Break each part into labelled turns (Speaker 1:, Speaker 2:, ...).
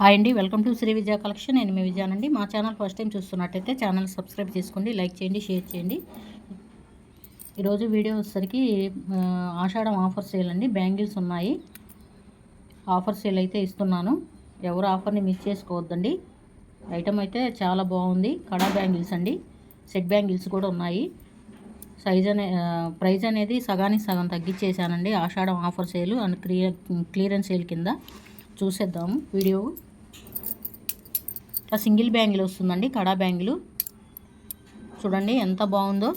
Speaker 1: Hi అండి welcome to Sri Vijaya Collection. నేను మీ విజయానండి. మా ఛానల్ ఫస్ట్ టైం చూస్తున్నట్టయితే ఛానల్ సబ్స్క్రైబ్ చేసుకోండి లైక్ చేయండి షేర్ చేయండి. ఈరోజు వీడియో వచ్చేసరికి ఆషాఢం ఆఫర్ సేల్ అండి. బ్యాంగిల్స్ ఉన్నాయి. ఆఫర్ సేల్ అయితే ఇస్తున్నాను. ఎవరు ఆఫర్ని మిస్ చేసుకోవద్దండి. ఐటమ్ అయితే చాలా బాగుంది. కడా బ్యాంగిల్స్ అండి. సెట్ బ్యాంగిల్స్ కూడా ఉన్నాయి. సైజ్ అనే ప్రైజ్ అనేది సగానికి సగం తగ్గించేసానండి Ashadham offer sale and clear clearance sale కింద చూసేద్దాము వీడియో. ఇట్లా సింగిల్ బ్యాంగిల్ వస్తుందండి కడా బ్యాంగిల్. చూడండి ఎంత బాగుందో.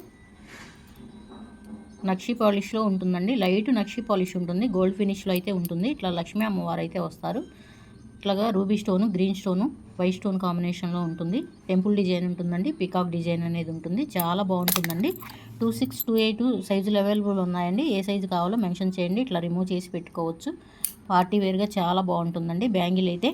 Speaker 1: నక్షి పాలిష్లో ఉంటుందండి లైట్ నక్షి పాలిష్ ఉంటుంది గోల్డ్ ఫినిష్లో అయితే ఉంటుంది. ఇట్లా లక్ష్మీ అమ్మవారు అయితే వస్తారు. ఇట్లాగా ruby stone green stone white stone కాంబినేషన్లో ఉంటుంది. టెంపుల్ డిజైన్ ఉంటుందండి పికాక్ డిజైన్ అనేది ఉంటుంది. చాలా బాగుంటుందండి. టూ సిక్స్ టూ ఎయిట్ సైజులు అవైలబుల్ ఉన్నాయండి. ఏ సైజు కావాలో మెన్షన్ చేయండి ఇట్లా రిమూవ్ చేసి పెట్టుకోవచ్చు. పార్టీ వేర్గా చాలా బాగుంటుందండి బ్యాంగిల్ అయితే.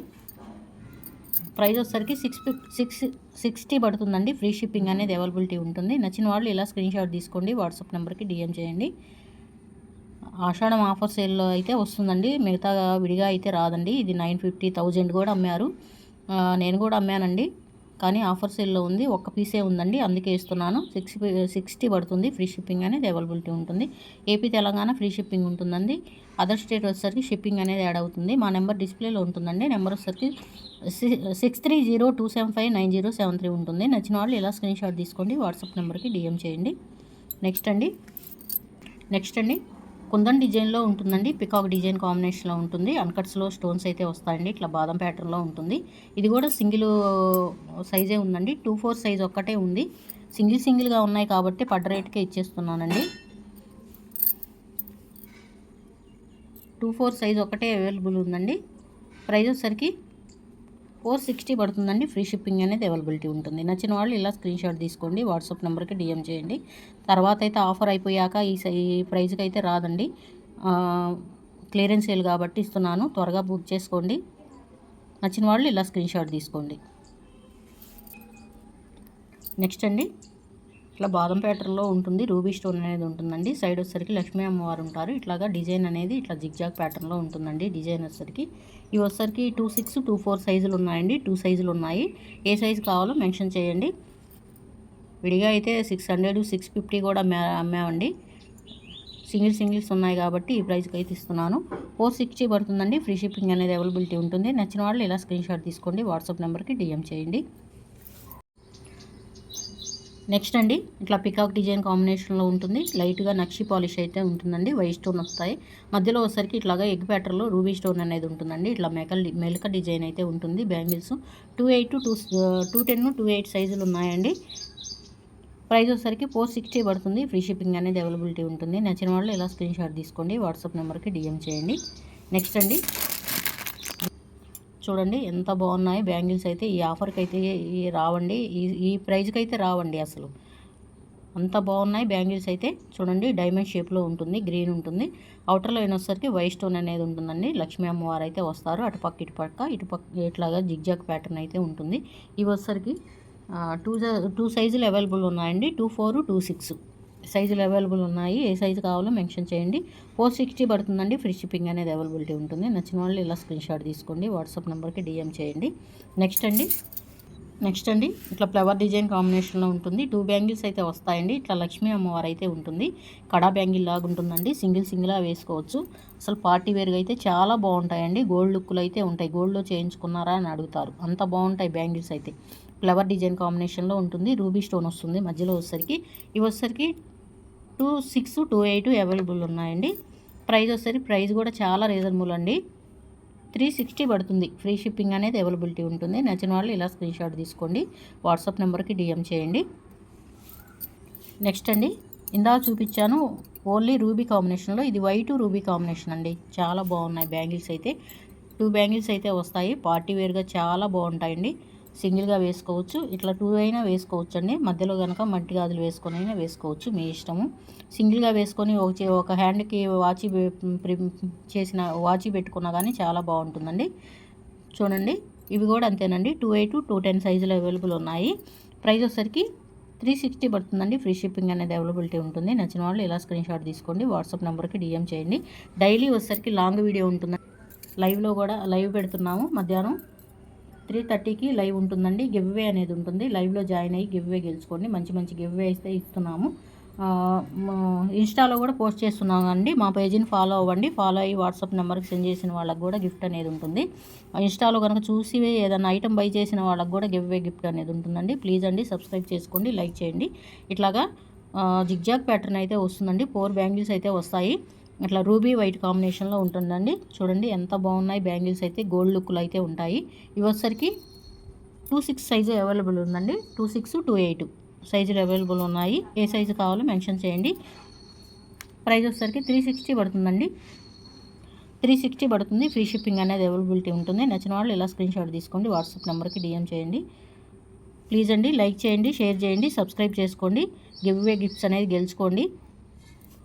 Speaker 1: ప్రైస్ వచ్చేసరికి సిక్స్ ఫిఫ్ సిక్స్ సిక్స్టీ పడుతుందండి. ఫ్రీ షిప్పింగ్ అనేది అవైలబిలిటీ ఉంటుంది. నచ్చిన వాళ్ళు ఇలా స్క్రీన్ షాట్ తీసుకోండి. వాట్సాప్ నెంబర్కి డిఎం చేయండి. ఆషాఢం ఆఫర్ సేల్లో అయితే వస్తుందండి. మిగతా విడిగా అయితే రాదండి. ఇది నైన్ ఫిఫ్టీ థౌజండ్ కూడా అమ్మారు. నేను కూడా అమ్మానండి. కానీ ఆఫర్ సేల్లో ఉంది. ఒక్క పీసే ఉందండి. అందుకే ఇస్తున్నాను. సిక్స్ సిక్స్టీ పడుతుంది. ఫ్రీ షిప్పింగ్ అనేది అవైలబిలిటీ ఉంటుంది. ఏపీ తెలంగాణ ఫ్రీ షిప్పింగ్ ఉంటుందండి. అదర్ స్టేట్ వచ్చేసరికి షిప్పింగ్ అనేది యాడ్ అవుతుంది. మా నెంబర్ డిస్ప్లేలో ఉంటుందండి. నెంబర్ వచ్చేసరికి six three zero two seven five nine zero seven three ఉంటుంది. నచ్చిన వాళ్ళు ఇలా స్క్రీన్ షాట్ తీసుకోండి. వాట్సాప్ నెంబర్కి డిఎం చేయండి. నెక్స్ట్ అండి. నెక్స్ట్ అండి. కుందన్ డిజైన్లో ఉంటుందండి. పికాక్ డిజైన్ కాంబినేషన్లో ఉంటుంది. అన్కట్స్లో స్టోన్స్ అయితే వస్తాయండి. ఇట్లా బాదం ప్యాటర్న్లో ఉంటుంది. ఇది కూడా సింగిల్ సైజే ఉందండి. టూ ఫోర్ సైజ్ ఒక్కటే ఉంది. సింగిల్ సింగిల్గా ఉన్నాయి కాబట్టి పడ్డ రేట్కే ఇచ్చేస్తున్నానండి. టూ ఫోర్ సైజ్ ఒకటే అవైలబుల్ ఉందండి. ప్రైస్ వచ్చేసరికి ఫోర్ సిక్స్టీ పడుతుందండి. ఫ్రీ షిప్పింగ్ అనేది అవైలబిలిటీ ఉంటుంది. నచ్చిన వాళ్ళు ఇలా స్క్రీన్ షాట్ తీసుకోండి. వాట్సాప్ నెంబర్కి డిఎం చేయండి. తర్వాత అయితే ఆఫర్ అయిపోయాక ఈ సై- ఈ ప్రైస్కి అయితే రాదండి. క్లియరెన్స్ సేల్ కాబట్టి ఇస్తున్నాను. త్వరగా బుక్ చేసుకోండి. నచ్చిన వాళ్ళు ఇలా స్క్రీన్ షాట్ తీసుకోండి. నెక్స్ట్ అండి. ఇట్లా బాదం ప్యాటర్న్లో ఉంటుంది. రూబీ స్టోన్ అనేది ఉంటుందండి. సైడ్ వచ్చేసరికి లక్ష్మీ అమ్మవారు ఉంటారు. ఇట్లాగా డిజైన్ అనేది ఇట్లా జిగ్జాగ్ ప్యాటర్న్లో ఉంటుందండి డిజైన్ వచ్చేసరికి. ఇవి వచ్చేసరికి టూ సిక్స్ టూ ఫోర్ సైజులు ఉన్నాయండి. టూ సైజులు ఉన్నాయి. ఏ సైజు కావాలో మెన్షన్ చేయండి. విడిగా అయితే సిక్స్ హండ్రెడ్ సిక్స్ ఫిఫ్టీ కూడా అమ్మామండి. సింగిల్ సింగిల్స్ ఉన్నాయి కాబట్టి ఈ ప్రైస్కి అయితే ఇస్తున్నాను. ఫోర్ సిక్స్టీ పడుతుందండి. ఫ్రీ షిప్పింగ్ అనేది అవైలబిలిటీ ఉంటుంది. నచ్చిన వాళ్ళు ఇలా స్క్రీన్ షాట్ తీసుకోండి. వాట్సాప్ నెంబర్కి డిఎం చేయండి. నెక్స్ట్ అండి ఇట్లా పికాక్ డిజైన్ కాంబినేషన్లో ఉంటుంది. లైట్గా నక్షి పాలిష్ అయితే ఉంటుందండి. వైట్ స్టోన్ వస్తాయి. మధ్యలో వచ్చేసరికి ఇట్లాగా ఎగ్ ప్యాటర్లో రూబీ స్టోన్ అనేది ఉంటుందండి. ఇట్లా మెకల్ మెలక డిజైన్ అయితే ఉంటుంది. Bangles two eight two two ten two eight సైజులు ఉన్నాయండి. ప్రైస్ వచ్చేసరికి ఫోర్ సిక్స్టీ పడుతుంది. ఫ్రీ షిప్పింగ్ అనేది అవైలబిలిటీ ఉంటుంది. నచ్చిన వాళ్ళు ఇలా స్క్రీన్ షాట్ తీసుకోండి. వాట్సాప్ నెంబర్కి డిఎం చేయండి. నెక్స్ట్ అండి చూడండి ఎంత బాగున్నాయి. బ్యాంగిల్స్ అయితే ఈ ఆఫర్కి అయితే రావండి. ఈ ఈ ప్రైజ్కి అయితే రావండి అసలు. అంత బాగున్నాయి బ్యాంగిల్స్ అయితే. చూడండి డైమండ్ షేప్లో ఉంటుంది గ్రీన్ ఉంటుంది. అవుటర్లో వచ్చేసరికి వైట్ స్టోన్ అనేది ఉంటుందండి. లక్ష్మీ అమ్మవారు అయితే వస్తారు. అటుపక్క ఇటుపక్క ఇటుపక్క ఇట్లాగా జిగ్జాగ్ ప్యాటర్న్ అయితే ఉంటుంది. ఇవి వచ్చేసరికి టూ టూ సైజులు అవైలబుల్ ఉన్నాయండి. Two four two six. సైజులు అవైలబుల్ ఉన్నాయి. ఏ సైజు కావాలో మెన్షన్ చేయండి. ఫోర్ సిక్స్టీ పడుతుందండి. ఫ్రీ షిప్పింగ్ అనేది అవైలబిలిటీ ఉంటుంది. నచ్చిన వాళ్ళు ఇలా స్క్రీన్ షాట్ తీసుకోండి. వాట్సాప్ నెంబర్కి డిఎం చేయండి. నెక్స్ట్ అండి. నెక్స్ట్ అండి. ఇట్లా ఫ్లవర్ డిజైన్ కాంబినేషన్లో ఉంటుంది. టూ బ్యాంగిల్స్ అయితే వస్తాయండి. ఇట్లా లక్ష్మీ అమ్మవారు అయితే ఉంటుంది. కడా బ్యాంగిల్ లాగా ఉంటుందండి. సింగిల్ సింగిల్గా వేసుకోవచ్చు. అసలు పార్టీ వేర్గా అయితే చాలా బాగుంటాయండి. గోల్డ్ లుక్లు అయితే ఉంటాయి. గోల్డ్లో చేయించుకున్నారా అని అడుగుతారు. అంత బాగుంటాయి బ్యాంగిల్స్ అయితే. ఫ్లవర్ డిజైన్ కాంబినేషన్లో ఉంటుంది. రూబీ స్టోన్ వస్తుంది మధ్యలో వచ్చేసరికి. ఇవి వచ్చేసరికి two six two eight available ఉన్నాయండి. ప్రైస్ వచ్చేసరికి ప్రైస్ కూడా చాలా రీజనబుల్ అండి. త్రీ సిక్స్టీ పడుతుంది. ఫ్రీ షిప్పింగ్ అనేది అవైలబిలిటీ ఉంటుంది. నచ్చిన వాళ్ళు ఇలా స్క్రీన్ షాట్ తీసుకోండి. వాట్సాప్ నెంబర్కి డిఎం చేయండి. నెక్స్ట్ అండి. ఇందాక చూపించాను ఓన్లీ రూబీ కాంబినేషన్లో ఇది వైట్ రూబీ కాంబినేషన్ అండి. చాలా బాగున్నాయి బ్యాంగిల్స్ అయితే. టూ బ్యాంగిల్స్ అయితే వస్తాయి. పార్టీ వేర్గా చాలా బాగుంటాయండి. సింగిల్గా వేసుకోవచ్చు. ఇట్లా టూ అయినా వేసుకోవచ్చు అండి మధ్యలో కనుక మట్టి గాజులు వేసుకొని అయినా వేసుకోవచ్చు మీ ఇష్టము. సింగిల్గా వేసుకొని ఒక ఒక హ్యాండ్కి వాచి చేసిన వాచి పెట్టుకున్నా కానీ చాలా బాగుంటుందండి. చూడండి. ఇవి కూడా అంతేనండి. టూ ఎయిట్ టూ టెన్ సైజులు అవైలబుల్ ఉన్నాయి. ప్రైస్ వచ్చేసరికి త్రీ సిక్స్టీ పడుతుందండి. ఫ్రీ షిప్పింగ్ అనేది అవైలబిలిటీ ఉంటుంది. నచ్చిన వాళ్ళు ఇలా స్క్రీన్ షాట్ తీసుకోండి. వాట్సాప్ నెంబర్కి డిఎం చేయండి. డైలీ వచ్చేసరికి లాంగ్ వీడియో ఉంటుంది లైవ్లో కూడా లైవ్ పెడుతున్నాము. మధ్యాహ్నం త్రీ థర్టీకి లైవ్ ఉంటుందండి. గివ్వే అనేది ఉంటుంది. లైవ్లో జాయిన్ అయ్యి గివ్వే గెలుచుకోండి. మంచి మంచి గివ్వే అయితే ఇస్తున్నాము. ఇన్స్టాలో కూడా పోస్ట్ చేస్తున్నాం అండి మా పేజీని ఫాలో అవ్వండి. ఫాలో అయ్యి వాట్సాప్ నెంబర్కి సెండ్ చేసిన వాళ్ళకి కూడా గిఫ్ట్ అనేది ఉంటుంది. ఆ ఇన్స్టాలో కనుక చూసి ఏదైనా ఐటమ్ బై చేసిన వాళ్ళకి కూడా గివ్వే గిఫ్ట్ అనేది ఉంటుందండి. ప్లీజ్ అండి సబ్స్క్రైబ్ చేసుకోండి లైక్ చేయండి. ఇట్లాగా జిగ్జాగ్ ప్యాటర్న్ అయితే వస్తుందండి. ఫోర్ బ్యాంగిల్స్ అయితే వస్తాయి. ఇట్లా రూబీ వైట్ కాంబినేషన్లో ఉంటుందండి. చూడండి ఎంత బాగున్నాయి. బ్యాంగిల్స్ అయితే గోల్డ్ లుక్లు అయితే ఉంటాయి. ఇవి వచ్చేసరికి టూ సిక్స్ సైజు అవైలబుల్ ఉందండి. టూ సిక్స్ టూ ఎయిట్ సైజులు అవైలబుల్ ఉన్నాయి. ఏ సైజు కావాలో మెన్షన్ చేయండి. ప్రైస్ వచ్చేసరికి త్రీ సిక్స్టీ పడుతుందండి. త్రీ సిక్స్టీ పడుతుంది. ఫ్రీ షిప్పింగ్ అనేది అవైలబిలిటీ ఉంటుంది. నచ్చిన వాళ్ళు ఇలా స్క్రీన్ షాట్ తీసుకోండి. వాట్సాప్ నెంబర్కి డిఎం చేయండి. ప్లీజ్ అండి లైక్ చేయండి షేర్ చేయండి సబ్స్క్రైబ్ చేసుకోండి. గివ్ అవే గిఫ్ట్స్ అనేది గెలుచుకోండి.